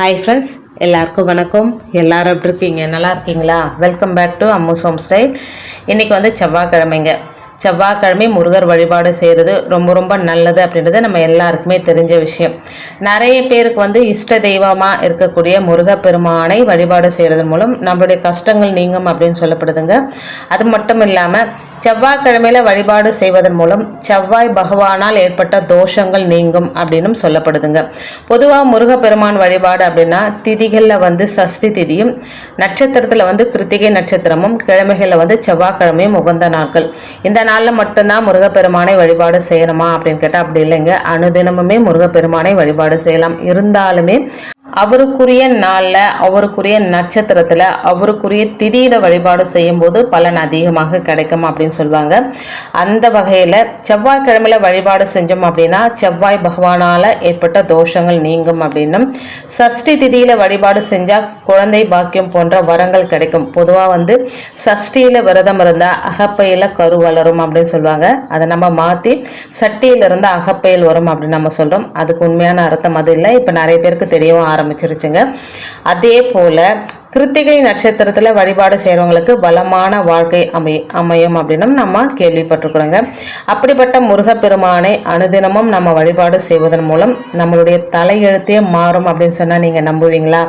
Hi friends எல்லாருக்கும் வணக்கம். எல்லாரும் எப்படி இருக்கீங்க? நல்லா இருக்கீங்களா? Welcome back to Ammu home style இன்றைக்கி வந்து செவ்வாய்க்கிழமைங்க. செவ்வாய்க்கிழமை முருகர் வழிபாடு செய்கிறது ரொம்ப ரொம்ப நல்லது அப்படின்றது நம்ம எல்லாருக்குமே தெரிஞ்ச விஷயம். நிறைய பேருக்கு வந்து இஷ்ட தெய்வமாக இருக்கக்கூடிய முருகப்பெருமானை வழிபாடு செய்கிறதன் மூலம் நம்மளுடைய கஷ்டங்கள் நீங்கும் அப்படின்னு சொல்லப்படுதுங்க. அது மட்டும் இல்லாமல் செவ்வாய்க்கிழமையில வழிபாடு செய்வதன் மூலம் செவ்வாய் பகவானால் ஏற்பட்ட தோஷங்கள் நீங்கும் அப்படின்னும் சொல்லப்படுதுங்க. பொதுவாக முருகப்பெருமான் வழிபாடு அப்படின்னா திதிகளில் வந்து சஷ்டி திதியும் நட்சத்திரத்தில் வந்து கிருத்திகை நட்சத்திரமும் கிழமைகளில் வந்து செவ்வாய்க்கிழமையும் உகந்த நாட்கள். இந்த நாளில் மட்டும்தான் முருகப்பெருமானை வழிபாடு செய்யணுமா அப்படின்னு கேட்டால் அப்படி இல்லைங்க. அனுதினமுமே முருகப்பெருமானை வழிபாடு செய்யலாம். இருந்தாலுமே அவருக்குரிய நாளில் அவருக்குரிய நட்சத்திரத்தில் அவருக்குரிய திதியில் வழிபாடு செய்யும்போது பலன் அதிகமாக கிடைக்கும் அப்படின்னு சொல்லுவாங்க. அந்த வகையில் செவ்வாய்க்கிழமையில் வழிபாடு செஞ்சோம் அப்படின்னா செவ்வாய் பகவானால் ஏற்பட்ட தோஷங்கள் நீங்கும் அப்படின்னும். சஷ்டி திதியில் வழிபாடு செஞ்சால் குழந்தை பாக்கியம் போன்ற வரங்கள் கிடைக்கும். பொதுவாக வந்து சஷ்டியில் விரதம் இருந்தால் அகப்பையில் கரு வளரும் அப்படின்னு சொல்லுவாங்க. அதை நம்ம மாற்றி சட்டியில் இருந்து அகப்பையில் வரும் அப்படின்னு நம்ம சொல்கிறோம் அதுக்கு உண்மையான அர்த்தம் அது இல்லை. இப்போ நிறைய பேருக்கு தெரியவும் ஆரம்பிச்சிருச்சுங்க அதே போல் கிருத்திகை நட்சத்திரத்தில் வழிபாடு செய்கிறவங்களுக்கு பலமான வாழ்க்கை அமை அமையும் அப்படின்னும் நம்ம கேள்விப்பட்டிருக்கிறோங்க. அப்படிப்பட்ட முருகப்பெருமானை அனுதினமும் நம்ம வழிபாடு செய்வதன் மூலம் நம்மளுடைய தலையெழுத்தே மாறும் அப்படின்னு சொன்னால் நீங்கள் நம்புவீங்களா?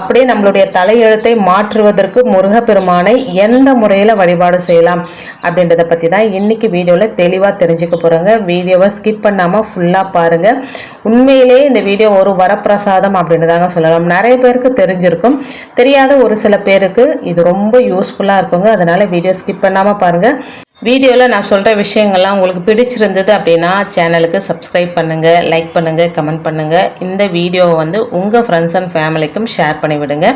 அப்படியே நம்மளுடைய தலையெழுத்தை மாற்றுவதற்கு முருகப்பெருமானை எந்த முறையில் வழிபாடு செய்யலாம் அப்படின்றத பற்றி தான் இன்றைக்கி வீடியோவில் தெளிவாக தெரிஞ்சுக்க போகிறோங்க வீடியோவை ஸ்கிப் பண்ணாமல் ஃபுல்லாக பாருங்கள் உண்மையிலே இந்த வீடியோ ஒரு வரப்பிரசாதம் அப்படின்னு தாங்க சொல்லலாம். நிறைய பேருக்கு தெரிஞ்சிருக்கும். தெரியாத ஒரு சில பேருக்கு இது ரொம்ப யூஸ்ஃபுல்லாக இருக்குங்க. அதனால் வீடியோ ஸ்கிப் பண்ணாமல் பாருங்கள் வீடியோவில் நான் சொல்கிற விஷயங்கள்லாம் உங்களுக்கு பிடிச்சிருந்தது அப்படின்னா சேனலுக்கு சப்ஸ்கிரைப் பண்ணுங்கள் லைக் பண்ணுங்கள் கமெண்ட் பண்ணுங்கள் இந்த வீடியோவை வந்து உங்கள் ஃப்ரெண்ட்ஸ் அண்ட் ஃபேமிலிக்கும் ஷேர் பண்ணிவிடுங்க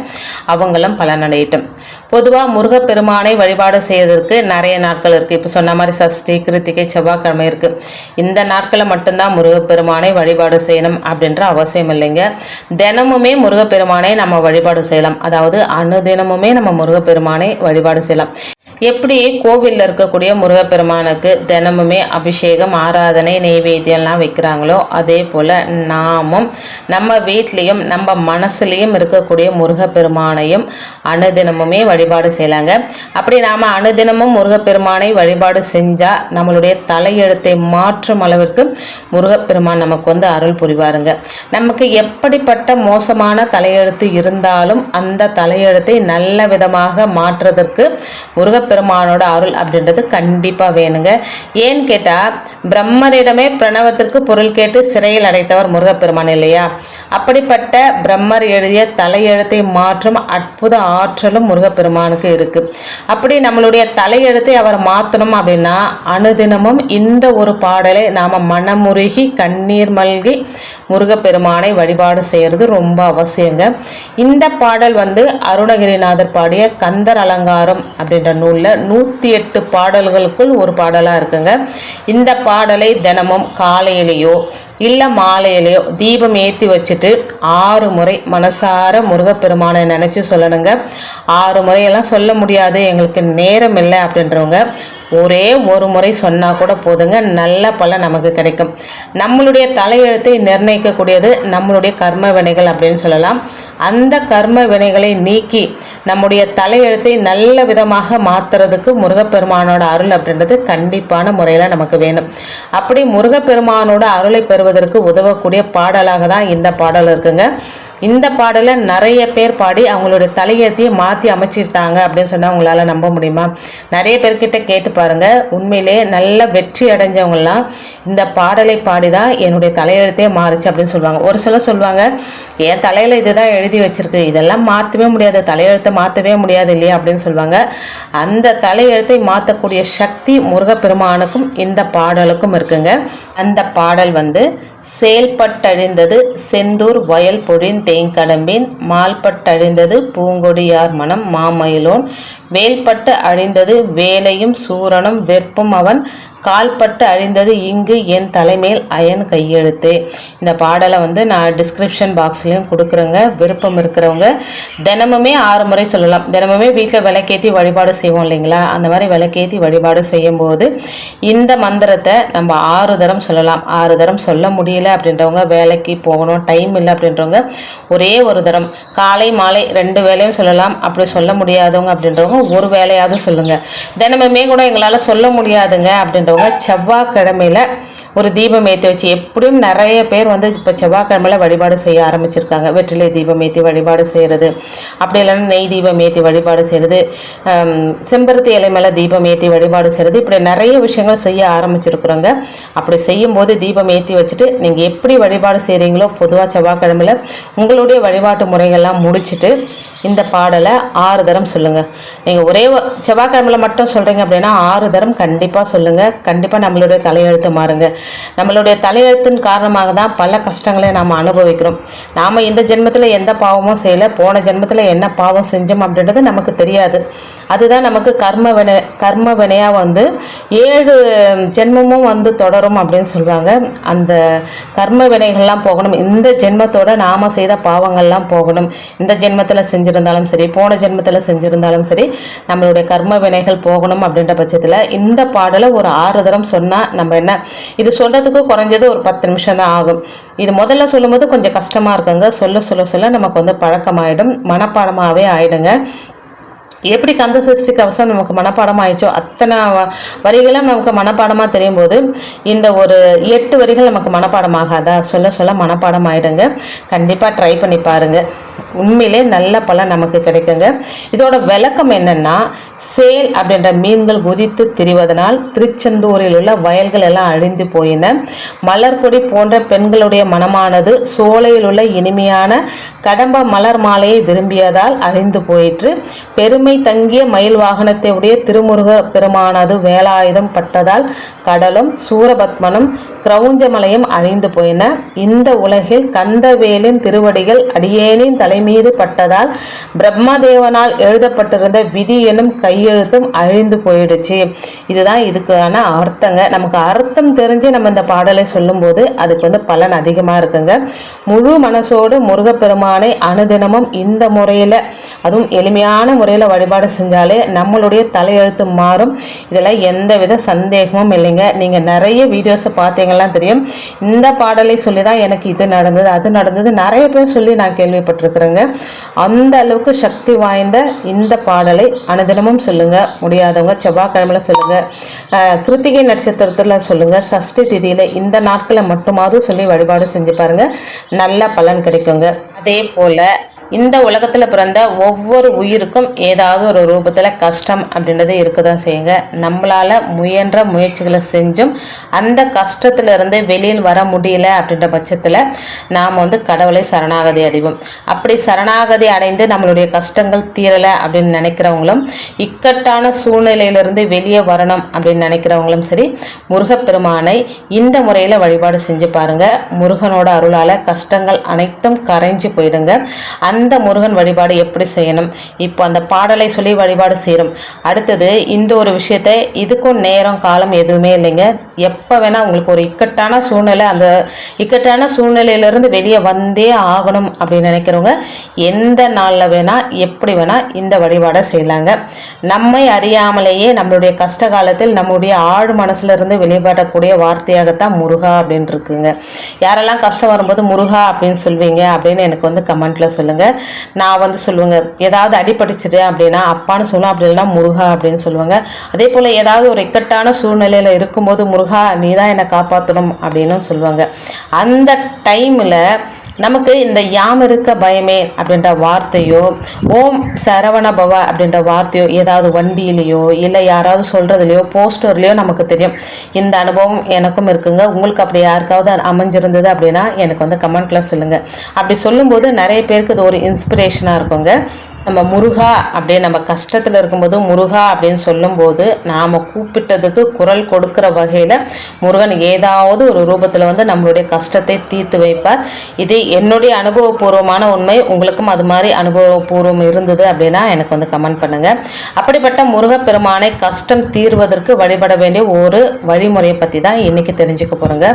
அவங்களும் பலனடையட்டும். பொதுவாக முருகப்பெருமானை வழிபாடு செய்வதற்கு நிறைய நாட்கள் இருக்குது இப்போ சொன்ன மாதிரி சஷ்டி கிருத்திகை செவ்வாய்க்கிழமை இருக்குது இந்த நாட்களில் மட்டும்தான் முருகப்பெருமானை வழிபாடு செய்யணும் அப்படின்ற அவசியம் இல்லைங்க. தினமுமே முருகப்பெருமானை நம்ம வழிபாடு செய்யலாம். அதாவது அணுதினமுமே நம்ம முருகப்பெருமானை வழிபாடு செய்யலாம். எப்படி கோவிலில் இருக்கக்கூடிய முருகப்பெருமானுக்கு தினமுமே அபிஷேகம் ஆராதனை நெய்வேத்தியம்லாம் வைக்கிறாங்களோ அதே போல் நாமும் நம்ம வீட்லேயும் நம்ம மனசுலேயும் இருக்கக்கூடிய முருகப்பெருமானையும் அனுதினமுமே வழிபாடு செய்யலாங்க. அப்படி நாம் அனுதினமும் முருகப்பெருமானை வழிபாடு செஞ்சால் நம்மளுடைய தலையெழுத்தை மாற்றும் அளவிற்கு முருகப்பெருமான் நமக்கு வந்து அருள் புரிவாருங்க. நமக்கு எப்படிப்பட்ட மோசமான தலையெழுத்து இருந்தாலும் அந்த தலையெழுத்தை நல்ல விதமாக மாற்றுறதற்கு முருகப்பெருமானோட அருள் அப்படின்றது கண்டிப்பாக வேணுங்க. ஏன்னு கேட்டால் பிரம்மரிடமே பிரணவத்திற்கு பொருள் கேட்டு சிறையில் அடைத்தவர் முருகப்பெருமான் இல்லையா? அப்படிப்பட்ட பிரம்மர் எழுதிய தலையெழுத்தை மாற்றும் அற்புத ஆற்றலும் முருகப்பெருமானுக்கு இருக்கு. அப்படி நம்மளுடைய தலையெழுத்தை அவர் மாற்றணும் அப்படின்னா அனுதினமும் இந்த ஒரு பாடலை நாம் மனமுருகி கண்ணீர் மல்கி முருகப்பெருமானை வழிபாடு செய்கிறது ரொம்ப அவசியங்க. இந்த பாடல் வந்து அருணகிரிநாதர் பாடிய கந்தர் அலங்காரம் அப்படின்ற நூல் உள்ள நூற்றி எட்டு பாடல்களுக்குள் ஒரு பாடலாக இருக்குங்க. இந்த பாடலை தினமும் காலையிலேயோ இல்லை மாலையிலையோ தீபம் ஏற்றி வச்சுட்டு ஆறு முறை மனசார முருகப்பெருமானை நினச்சி சொல்லணுங்க. ஆறு முறையெல்லாம் சொல்ல முடியாது. எங்களுக்கு நேரம் இல்லை அப்படின்றவங்க ஒரே ஒரு முறை சொன்னால் கூட போதுங்க. நல்ல பலன் நமக்கு கிடைக்கும். நம்மளுடைய தலையெழுத்தை நிர்ணயிக்கக்கூடியது நம்மளுடைய கர்ம வினைகள் அப்படின்னு சொல்லலாம். அந்த கர்ம வினைகளை நீக்கி நம்முடைய தலையெழுத்தை நல்ல விதமாக மாற்றுறதுக்கு முருகப்பெருமானோட அருள் அப்படின்றது கண்டிப்பான முறையில் நமக்கு வேணும். அப்படி முருகப்பெருமானோட அருளை பெறுவதற்கு உதவக்கூடிய பாடலாக தான் இந்த பாடல் இருக்குங்க. இந்த பாடலை நிறைய பேர் பாடி அவங்களுடைய தலையத்தையே மாற்றி அமைச்சிருக்காங்க அப்படின்னு சொன்னால் உங்களால் நம்ப முடியுமா? நிறைய பேர்கிட்ட கேட்டு பாருங்கள் உண்மையிலே நல்ல வெற்றி அடைஞ்சவங்களாம் இந்த பாடலை பாடி தான் என்னுடைய தலையெழுத்தே மாறுச்சு அப்படின்னு சொல்லுவாங்க. ஒரு சிலர் சொல்லுவாங்க என் தலையில் இதுதான் எழுதி வச்சிருக்கு. இதெல்லாம் மாற்றவே முடியாது. தலையெழுத்தை மாற்றவே முடியாது இல்லையா? அப்படின்னு சொல்லுவாங்க. அந்த தலையெழுத்தை மாற்றக்கூடிய சக்தி முருகப்பெருமானுக்கும் இந்த பாடலுக்கும் இருக்குங்க. அந்த பாடல் வந்து செயல்பட்டழிந்தது செந்தூர் வயல் பொழின் தேங்கடம்பின் மால்பட்டழிந்தது பூங்கொடியார் மனம் மாமயிலோன் வேல்பட்டு அழிந்தது வேலையும் சூரனும் வெற்பும் அவன். கால்பட்டு அழிந்தது இங்கு என் தலைமேல் அயன் கையெழுத்து. இந்த பாடலை வந்து நான் டிஸ்கிரிப்ஷன் பாக்ஸ்லேயும் கொடுக்குறேங்க. விருப்பம் இருக்கிறவங்க தினமுமே ஆறு முறை சொல்லலாம். தினமுமே வீட்டில் விளக்கேற்றி வழிபாடு செய்வோம் இல்லைங்களா? அந்த மாதிரி விளக்கேற்றி வழிபாடு செய்யும்போது இந்த மந்திரத்தை நம்ம ஆறு தரம் சொல்லலாம். ஆறு தரம் சொல்ல முடியல அப்படின்றவங்க வேலைக்கு போகணும். டைம் இல்லை அப்படின்றவங்க ஒரே ஒரு தரம். காலை மாலை ரெண்டு வேலையும் சொல்லலாம். அப்படி சொல்ல முடியாதவங்க அப்படின்றவங்க ஒரு வேலையாவது சொல்லுங்கள் தினமுமே கூட எங்களால் சொல்ல முடியாதுங்க அப்படின்றவங்க செவ்வாய்க்கிழமையில் ஒரு தீபம் ஏற்றி வச்சு எப்படியும் நிறைய பேர் வந்து இப்போ செவ்வாய்க்கிழமையில் வழிபாடு செய்ய ஆரம்பிச்சிருக்காங்க. வெற்றிலை தீபம் ஏற்றி வழிபாடு செய்கிறது அப்படி இல்லைன்னா நெய் தீபம் ஏற்றி வழிபாடு செய்கிறது செம்பருத்தி இலை மேலே தீபம் ஏற்றி வழிபாடு செய்கிறது இப்படி நிறைய விஷயங்கள் செய்ய ஆரம்பிச்சிருக்கிறோங்க. அப்படி செய்யும்போது தீபம் ஏற்றி வச்சுட்டு நீங்கள் எப்படி வழிபாடு செய்கிறீங்களோ பொதுவாக செவ்வாய்க்கிழமையில உங்களுடைய வழிபாட்டு முறைகள்லாம் முடிச்சுட்டு இந்த பாடலை ஆறு தரம் சொல்லுங்கள் நீங்கள் ஒரே செவ்வாய்க்கிழமையில் மட்டும் சொல்கிறீங்க அப்படின்னா ஆறு தரம் கண்டிப்பாக சொல்லுங்கள் கண்டிப்பாக நம்மளுடைய தலையெழுத்து மாறுங்க. நம்மளுடைய தலையெழுத்தின் காரணமாக தான் பல கஷ்டங்களை நாம் அனுபவிக்கிறோம். நாம் இந்த ஜென்மத்தில் எந்த பாவமும் செய்யலை. போன ஜென்மத்தில் என்ன பாவம் செஞ்சோம் அப்படின்றது நமக்கு தெரியாது. அதுதான் நமக்கு கர்ம வினை கர்ம வினையாக வந்து ஏழு ஜென்மமும் வந்து தொடரும் அப்படின்னு சொல்லுவாங்க அந்த கர்ம வினைகள்லாம் போகணும். இந்த ஜென்மத்தோட நாம செய்த பாவங்கள்லாம் போகணும். இந்த ஜென்மத்தில் செஞ்சுருந்தாலும் சரி போன ஜென்மத்தில் செஞ்சுருந்தாலும் சரி நம்மளுடைய கர்ம வினைகள் போகணும் அப்படின்ற பட்சத்தில் இந்த பாடலை ஒரு ஆறு தரம் சொன்னால் நம்ம என்ன? இது சொல்கிறதுக்கு குறைஞ்சது ஒரு பத்து நிமிஷம் தான் ஆகும். இது முதல்ல சொல்லும்போது கொஞ்சம் கஷ்டமாக இருக்குங்க. சொல்ல சொல்ல சொல்ல நமக்கு வந்து பழக்கமாயிடும். மனப்பாடமாகவே ஆயிடுங்க. எப்படி கந்த சஷ்டி கவசம் நமக்கு மனப்பாடம் ஆயிடுச்சோ அத்தனை வரிகளும் நமக்கு மனப்பாடமாக தெரியும் போது இந்த ஒரு எட்டு வரிகள் நமக்கு மனப்பாடம் ஆகாதா? சொல்ல சொல்ல மனப்பாடம் ஆயிடுங்க. கண்டிப்பாக ட்ரை பண்ணி பாருங்க. உண்மையிலே நல்ல பலன் நமக்கு கிடைக்குங்க. இதோட விளக்கம் என்னென்னா சேல் அப்படின்ற மீன்கள் குதித்து திரிவதனால் திருச்செந்தூரில் உள்ள வயல்கள் எல்லாம் அழிந்து போயின. மலர்கொடி போன்ற பெண்களுடைய மனமானது சோலையில் உள்ள இனிமையான கடம்ப மலர் மாலையை விரும்பியதால் அழிந்து போயிற்று. பெருமை தங்கிய மயில் வாகனத்தை உடைய திருமுருக பெருமானது வேலாயுதம் பட்டதால் கடலும் சூரபத்மனும் கிரௌஞ்சமலையும் அழிந்து போயின. இந்த உலகில் கந்தவேலின் திருவடிகள் அடியேனின் மீது பட்டதால் பிரம்மதேவனால் எழுதப்பட்டிருந்த விதி எனும் கையெழுத்தும் அழிந்து போயிடுச்சு. இதுதான் இதுக்கான அர்த்தங்க. நமக்கு அர்த்தம் தெரிஞ்சு நம்ம இந்த பாடலை சொல்லும்போது அதுக்கு வந்து பலன் அதிகமாக இருக்குங்க. முழு மனசோடு முருகப்பெருமானை அனுதினமும் இந்த முறையில் அதுவும் எளிமையான முறையில் வழிபாடு செஞ்சாலே நம்மளுடைய தலையெழுத்து மாறும். இதில் எந்தவித சந்தேகமும் இல்லைங்க. நீங்கள் நிறைய வீடியோஸை பார்த்தீங்கன்னா தெரியும். இந்த பாடலை சொல்லி தான் எனக்கு இது நடந்தது அது நடந்தது. நிறைய பேர் சொல்லி நான் கேள்விப்பட்டிருக்கிறேங்க. அந்த அளவுக்கு சக்தி வாய்ந்த இந்த பாடலை அனுதினமும் சொல்லுங்க. முடியாதவங்க செவ்வாய்க்கிழமையில சொல்லுங்க. கிருத்திகை நட்சத்திரத்தில் சொல்லுங்க. சஷ்டி திதியில இந்த நாட்களை மட்டுமாவது சொல்லி வழிபாடு செஞ்சு பாருங்க. நல்ல பலன் கிடைக்குங்க. அதே போல இந்த உலகத்தில் பிறந்த ஒவ்வொரு உயிருக்கும் ஏதாவது ஒரு ரூபத்தில் கஷ்டம் அப்படின்றது இருக்க தான் செய்யுங்க. நம்மளால் முயன்ற முயற்சிகளை செஞ்சும் அந்த கஷ்டத்திலிருந்து வெளியில் வர முடியல அப்படின்ற பட்சத்தில் நாம் வந்து கடவுளை சரணாகதி அடைவோம். அப்படி சரணாகதி அடைந்து நம்மளுடைய கஷ்டங்கள் தீரலை அப்படின்னு நினைக்கிறவங்களும் இக்கட்டான சூழ்நிலையிலிருந்து வெளியே வரணும் அப்படின்னு நினைக்கிறவங்களும் சரி முருகப்பெருமானை இந்த முறையில் வழிபாடு செஞ்சு பாருங்கள் முருகனோட அருளால் கஷ்டங்கள் அனைத்தும் கரைஞ்சு போயிடுங்க. அந்த அந்த முருகன் வழிபாடு எப்படி செய்யணும்? இப்போ அந்த பாடலை சொல்லி வழிபாடு செய்கிறோம் அடுத்தது இந்த ஒரு விஷயத்தை இதுக்கும் நேரம் காலம் எதுவுமே இல்லைங்க. எப்போ வேணால் உங்களுக்கு ஒரு இக்கட்டான சூழ்நிலை அந்த இக்கட்டான சூழ்நிலையிலேருந்து வெளியே வந்தே ஆகணும் அப்படின்னு நினைக்கிறவங்க எந்த நாளில் வேணால் எப்படி வேணால் இந்த வழிபாடை செய்யலாங்க. நம்மை அறியாமலேயே நம்மளுடைய கஷ்ட காலத்தில் நம்முடைய ஆழ் மனசுலேருந்து வெளிப்படக்கூடிய வார்த்தையாகத்தான் முருகா அப்படின்னு இருக்குங்க. யாரெல்லாம் கஷ்டம் வரும்போது முருகா அப்படின்னு சொல்வீங்க அப்படின்னு எனக்கு வந்து கமெண்ட்டில் சொல்லுங்கள் நான் வந்து சொல்லுவேங்க ஏதாவது அடிபடிச்சிட்டு அப்படின்னா அப்பான்னு சொல்லுவோம் அப்படி இல்லைன்னா முருகா அப்படின்னு சொல்லுவாங்க. அதே போல் ஏதாவது ஒரு இக்கட்டான சூழ்நிலையில் இருக்கும்போது முருகா நீ தான் என்னை காப்பாற்றணும் அப்படின்னு சொல்லுவாங்க. அந்த டைமில் நமக்கு இந்த யாம் இருக்க பயமே அப்படின்ற வார்த்தையோ ஓம் சரவண பவ அப்படின்ற வார்த்தையோ ஏதாவது வண்டியிலையோ இல்லை யாராவது சொல்கிறதுலையோ போஸ்டர்லேயோ நமக்கு தெரியும். இந்த அனுபவம் எனக்கும் இருக்குங்க. உங்களுக்கு அப்படி யாருக்காவது அமைஞ்சிருந்தது அப்படின்னா எனக்கு வந்து கமெண்ட்டில் சொல்லுங்கள் அப்படி சொல்லும்போது நிறைய பேருக்கு இது ஒரு இன்ஸ்பிரேஷனாக இருக்குங்க. நம்ம முருகா அப்படியே நம்ம கஷ்டத்தில் இருக்கும்போது முருகா அப்படின்னு சொல்லும்போது நாம் கூப்பிட்டதுக்கு குரல் கொடுக்குற வகையில் முருகன் ஏதாவது ஒரு ரூபத்தில் வந்து நம்மளுடைய கஷ்டத்தை தீர்த்து வைப்பார். இது என்னுடைய அனுபவபூர்வமான உண்மை. உங்களுக்கும் அது மாதிரி அனுபவபூர்வம் இருந்தது அப்படின்னா எனக்கு வந்து கமெண்ட் பண்ணுங்கள் அப்படிப்பட்ட முருகப்பெருமானை கஷ்டம் தீர்வதற்கு வழிபட வேண்டிய ஒரு வழிமுறையை பற்றி தான் இன்றைக்கி தெரிஞ்சுக்க போகிறோங்க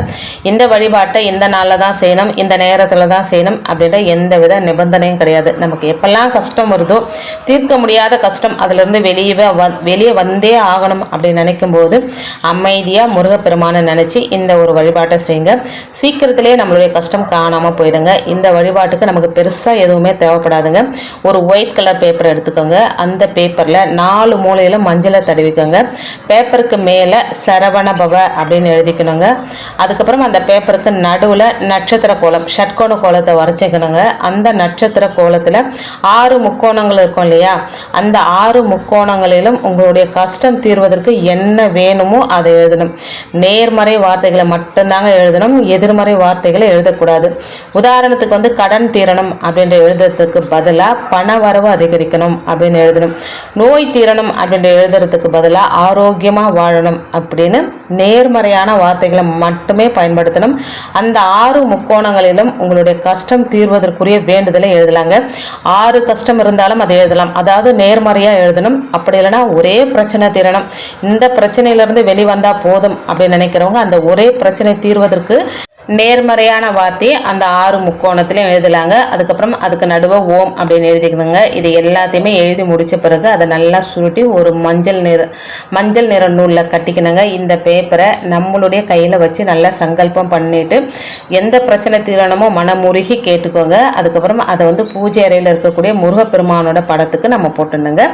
இந்த வழிபாட்டை இந்த நாளில் தான் செய்யணும் இந்த நேரத்தில் தான் செய்யணும் அப்படின்ற எந்த வித நிபந்தனையும் கிடையாது. நமக்கு எப்பெல்லாம் கஷ்டம் வருதோ? தீர்க்க முடியாத கஷ்டம் அதிலிருந்து வெளியே வ- வெளியே வந்தே ஆகணும் அப்படின்னு நினைக்கும் போது அமைதியாக முருகப்பெருமானை நினச்சி இந்த ஒரு வழிபாட்டை செய்யுங்க. சீக்கிரத்திலே நம்மளுடைய கஷ்டம் காணாமல் போயிடுங்க. இந்த வழிபாட்டுக்கு நமக்கு பெருசாக எதுவுமே தேவைப்படாதுங்க. ஒரு ஒயிட் கலர் பேப்பர் எடுத்துக்கோங்க. அந்த பேப்பரில் நாலு மூலையில் மஞ்சளை தடவிக்கோங்க. பேப்பருக்கு மேலே சரவண பவ அப்படின்னு எழுதிக்கணுங்க. அதுக்கப்புறம் அந்த பேப்பருக்கு நடுவில் நட்சத்திர கோலம் ஷட்கோண கோலத்தை வரைச்சிக்கணுங்க. அந்த நட்சத்திர கோலத்தில் ஆறு முக்கோணங்கள் இருக்கும் இல்லையா? அந்த ஆறு முக்கோணங்களிலும் உங்களுடைய கஷ்டம் தீர்வதற்கு என்ன வேணுமோ அதை எழுதணும். நேர்மறை வார்த்தைகளை மட்டும்தாங்க எழுதணும். எதிர்மறை வார்த்தைகளை எழுதக்கூடாது. உதாரணத்துக்கு வந்து கடன் தீரணும் அப்படின்ற எழுதுறதுக்கு பதிலாக பண வரவு அதிகரிக்கணும் அப்படின்னு எழுதணும். நோய் தீரணும் அப்படின்ற எழுதுறதுக்கு பதிலாக ஆரோக்கியமாக வாழணும் அப்படின்னு நேர்மறையான வார்த்தைகளை மட்டுமே பயன்படுத்தணும். அந்த ஆறு முக்கோணங்களிலும் உங்களுடைய கஷ்டம் தீர்வதற்குரிய வேண்டுதலை எழுதலாங்க. ஆறு கஷ்டம் இருந்தாலும் அதை எழுதலாம். அதாவது நேர்மறையாக எழுதணும். அப்படி இல்லைன்னா ஒரே பிரச்சனை தீரணும். இந்த பிரச்சனையிலேருந்து வெளிவந்தால் போதும் அப்படின்னு நினைக்கிறவங்க அந்த ஒரே பிரச்சனை தீர்வதற்கு நேர்மறையான வார்த்தையை அந்த ஆறு முக்கோணத்துலையும் எழுதலாங்க. அதுக்கப்புறம் அதுக்கு நடுவே ஓம் அப்படின்னு எழுதிக்கணுங்க. இது எல்லாத்தையுமே எழுதி முடித்த பிறகு அதை நல்லா சுருட்டி ஒரு மஞ்சள் நிற மஞ்சள் நிற நூலில் கட்டிக்கணுங்க. இந்த பேப்பரை நம்மளுடைய கையில் வச்சு நல்லா சங்கல்பம் பண்ணிட்டு எந்த பிரச்சனை தீரணமோ மனமுருகி கேட்டுக்கோங்க. அதுக்கப்புறம் அதை வந்து பூஜை அறையில் இருக்கக்கூடிய முருகப்பெருமானோட படத்துக்கு நம்ம போட்டுணுங்க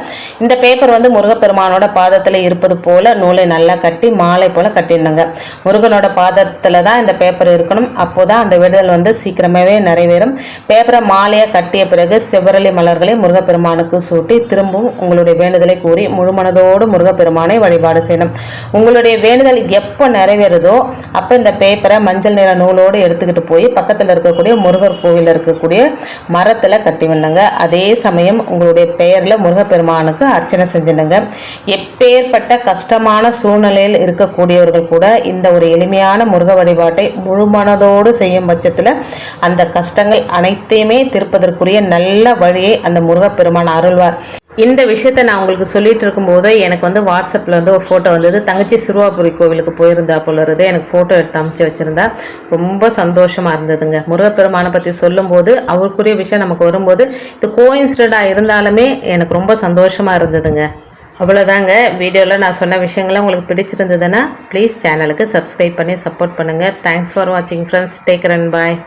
இந்த பேப்பர் வந்து முருகப்பெருமானோட பாதத்தில் இருப்பது போல் நூலை நல்லா கட்டி மாலை போல் கட்டிடணுங்க. முருகனோட பாதத்தில் தான் இந்த பேப்பர் இருக்கணும். அப்போதான் அந்த விடுதல் வந்து சீக்கிரமாகவே நிறைவேறும். பேப்பரை மாலையாக கட்டிய பிறகு செவ்வரளி மலர்களை முருகப்பெருமானுக்கு சூட்டி திரும்பவும் உங்களுடைய வேண்டுதலை கூறி முழுமனதோடு முருகப்பெருமானை வழிபாடு செய்யணும். உங்களுடைய வேண்டுதல் எப்போ நிறைவேறுதோ அப்போ இந்த பேப்பரை மஞ்சள் நிற நூலோடு எடுத்துக்கிட்டு போய் பக்கத்தில் இருக்கக்கூடிய முருகர் கோவிலில் இருக்கக்கூடிய மரத்தில் கட்டி விடணுங்க. அதே சமயம் உங்களுடைய பெயரில் முருகப்பெருமானுக்கு அர்ச்சனை செஞ்சிடுங்க எப்பேற்பட்ட கஷ்டமான சூழ்நிலையில் இருக்கக்கூடியவர்கள் கூட இந்த ஒரு எளிமையான முருக வழிபாட்டை மனதோடு செய்யும் பட்சத்தில் அந்த கஷ்டங்கள் அனைத்தையுமே திருப்பதற்குரிய நல்ல வழியை அந்த முருகப்பெருமான் அருள்வார். இந்த விஷயத்த நான் உங்களுக்கு சொல்லிட்டு இருக்கும்போது எனக்கு வந்து வாட்ஸ்அப்பில் வந்து ஒரு ஃபோட்டோ வந்தது. தங்கச்சி சிறுவாபுரி கோவிலுக்கு போயிருந்தா போல எனக்கு ஃபோட்டோ எடுத்து அமைச்சு வச்சுருந்தா ரொம்ப சந்தோஷமாக இருந்ததுங்க. முருகப்பெருமானை பற்றி சொல்லும்போது அவருக்குரிய விஷயம் நமக்கு வரும்போது இது கோயின்சிடண்டாக இருந்தாலுமே எனக்கு ரொம்ப சந்தோஷமாக இருந்ததுங்க. அவ்வளோதாங்க வீடியோவில் நான் சொன்ன விஷயங்கள்லாம் உங்களுக்கு பிடிச்சிருந்ததுன்னா ப்ளீஸ் சேனலுக்கு சப்ஸ்கிரைப் பண்ணி சப்போர்ட் பண்ணுங்கள் தேங்க்ஸ் ஃபார் வாட்சிங் ஃப்ரெண்ட்ஸ் டேக் ரன் பாய்